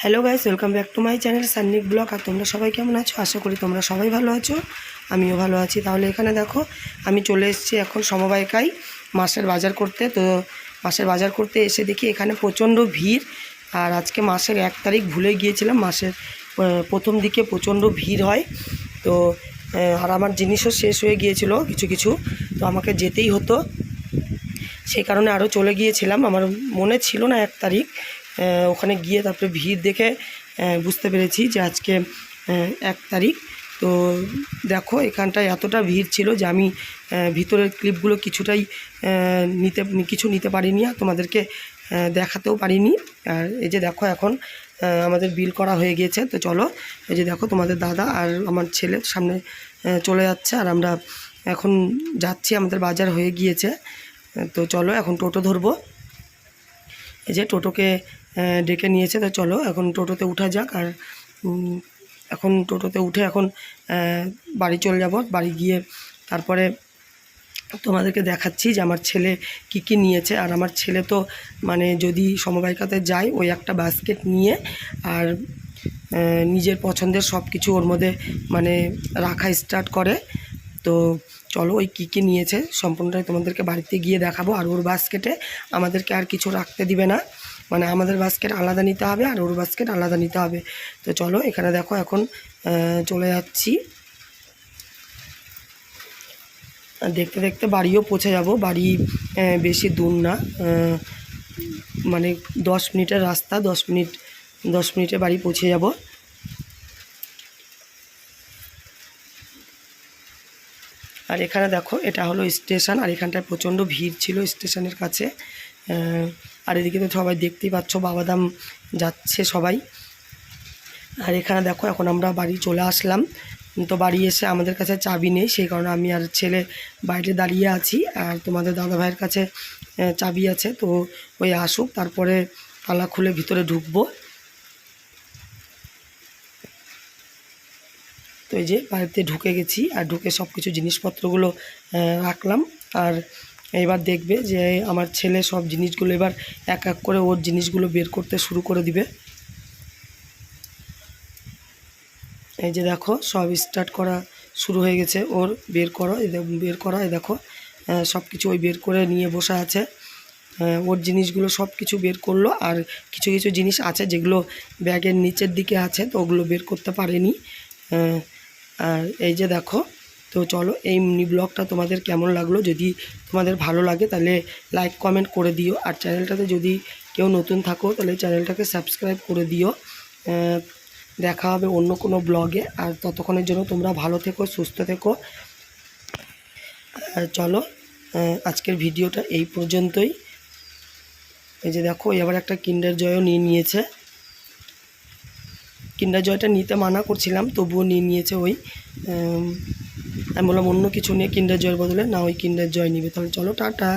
Hello guys welcome back to my channel Sannik vlog আর তোমরা সবাই কেমন আছো? আশা করি তোমরা সবাই ভালো আছো। আমিও ভালো আছি। তাহলে এখানে দেখো, আমি চলে এসেছি এখন সমবায়িকায় মাসের বাজার করতে। তো মাসের বাজার করতে এসে দেখি এখানে প্রচণ্ড ভিড়। আর আজকে মাসের এক তারিখ ভুলে গিয়েছিলাম, মাসের প্রথম দিকে প্রচণ্ড ভিড় হয়। তো আর আমার জিনিসও শেষ হয়ে গিয়েছিল, কিছু কিছু। তো আমাকে যেতেই হতো। সেই কারণে আরও চলে গিয়েছিলাম। আমার মনে ছিল না এক তারিখ। ওখানে গিয়ে তারপরে ভিড় দেখে বুঝতে পেরেছি যে আজকে এক তারিখ। তো দেখো, এখানটায় এতটা ভিড় ছিল যে আমি ভিতরের ক্লিপগুলো কিছুটাই নিতে, কিছু নিতে পারিনি আর তোমাদেরকে দেখাতেও পারিনি। আর এই যে দেখো এখন আমাদের বিল করা হয়ে গিয়েছে। তো চলো, এই যে দেখো তোমাদের দাদা আর আমার ছেলে সামনে চলে যাচ্ছে আর আমরা এখন যাচ্ছি, আমাদের বাজার হয়ে গিয়েছে। তো চলো, এখন টোটো ধরবো। এই যে টোটোকে ডেকে নিয়েছে, তো চলো এখন টোটোতে উঠা যাক আর এখন টোটোতে উঠে এখন বাড়ি চলে যাব। বাড়ি গিয়ে তারপরে তোমাদেরকে দেখাচ্ছি যে আমার ছেলে কি কি নিয়েছে। আর আমার ছেলে তো মানে যদি সমবায়িকাতে যায়, ওই একটা বাস্কেট নিয়ে আর নিজের পছন্দের সব কিছু ওর মধ্যে মানে রাখা স্টার্ট করে। তো চলো ওই কী কী নিয়েছে, সম্পূর্ণটাই তোমাদেরকে বাড়িতে গিয়ে দেখাবো। আর ওর বাস্কেটে আমাদেরকে আর কিছু রাখতে দিবে না। মানে আমাদের বাস্কেট আলাদা নিতে হবে আর ওর বাস্কেট আলাদা নিতে হবে। তো চলো এখানে দেখো এখন চলে যাচ্ছি। দেখতে দেখতে বাড়িও পৌঁছে যাব। বাড়ি বেশি দূর না মানে দশ মিনিটের রাস্তা, দশ মিনিট, দশ মিনিটে বাড়ি পৌঁছে যাব। আর এখানে দেখো, এটা হলো স্টেশন, আর এখানটায় প্রচণ্ড ভিড় ছিল স্টেশনের কাছে। আর এদিকে তো সবাই দেখতেই পাচ্ছ বাবাদাম যাচ্ছে সবাই। আর এখানে দেখো, এখন আমরা বাড়ি চলে আসলাম। তো বাড়ি এসে আমাদের কাছে চাবি নেই, সেই কারণে আমি আর ছেলে বাইরে দাঁড়িয়ে আছি। আর তোমাদের দাদা ভাইয়ের কাছে চাবি আছে, তো ওই আসুক, তারপরে তালা খুলে ভিতরে ঢুকবো। তো এই যে বাড়িতে ঢুকে গেছি, আর ঢুকে সব কিছু জিনিসপত্রগুলো রাখলাম। আর এবার দেখবে যে আমার ছেলে সব জিনিসগুলো এবার এক এক করে ওর জিনিসগুলো বের করতে শুরু করে দিবে। এই যে দেখো, সব স্টার্ট করা শুরু হয়ে গেছে। ওর বের করো বের করা, এই দেখো সব কিছু ওই বের করে নিয়ে বসে আছে। ওর জিনিসগুলো সব কিছু বের করল আর কিছু কিছু জিনিস আছে যেগুলো ব্যাগের নিচের দিকে আছে, তো ওগুলো বের করতে পারেনি। আর এই যে দেখো তো চলো এই মিনি ব্লগটা তোমাদের কেমন লাগল? যদি তোমাদের ভালো লাগে, তাহলে লাইক কমেন্ট করে দিও। আর চ্যানেলটাতে যদি কেউ নতুন থাকো, তাহলে চ্যানেলটাকে সাবস্ক্রাইব করে দিও। দেখা হবে অন্য কোনো ব্লগে আর ততক্ষণের জন্য তোমরা ভালো থেকো, সুস্থ থেকো। আর চলো আজকের ভিডিওটা এই পর্যন্তই। এই যে দেখো, এবার একটা কিন্ডার জয়ও নিয়ে নিয়েছে। কিন্ডার জয়টা নিতে মানা করছিলাম, তবুও নিয়ে নিয়েছে ওই আমি বললাম, অন্য কিছু নিয়ে কিন্ডার জয়ের বদলে না, ওই কিন্ডার জয় নিবে। তাহলে চলো, টাটা।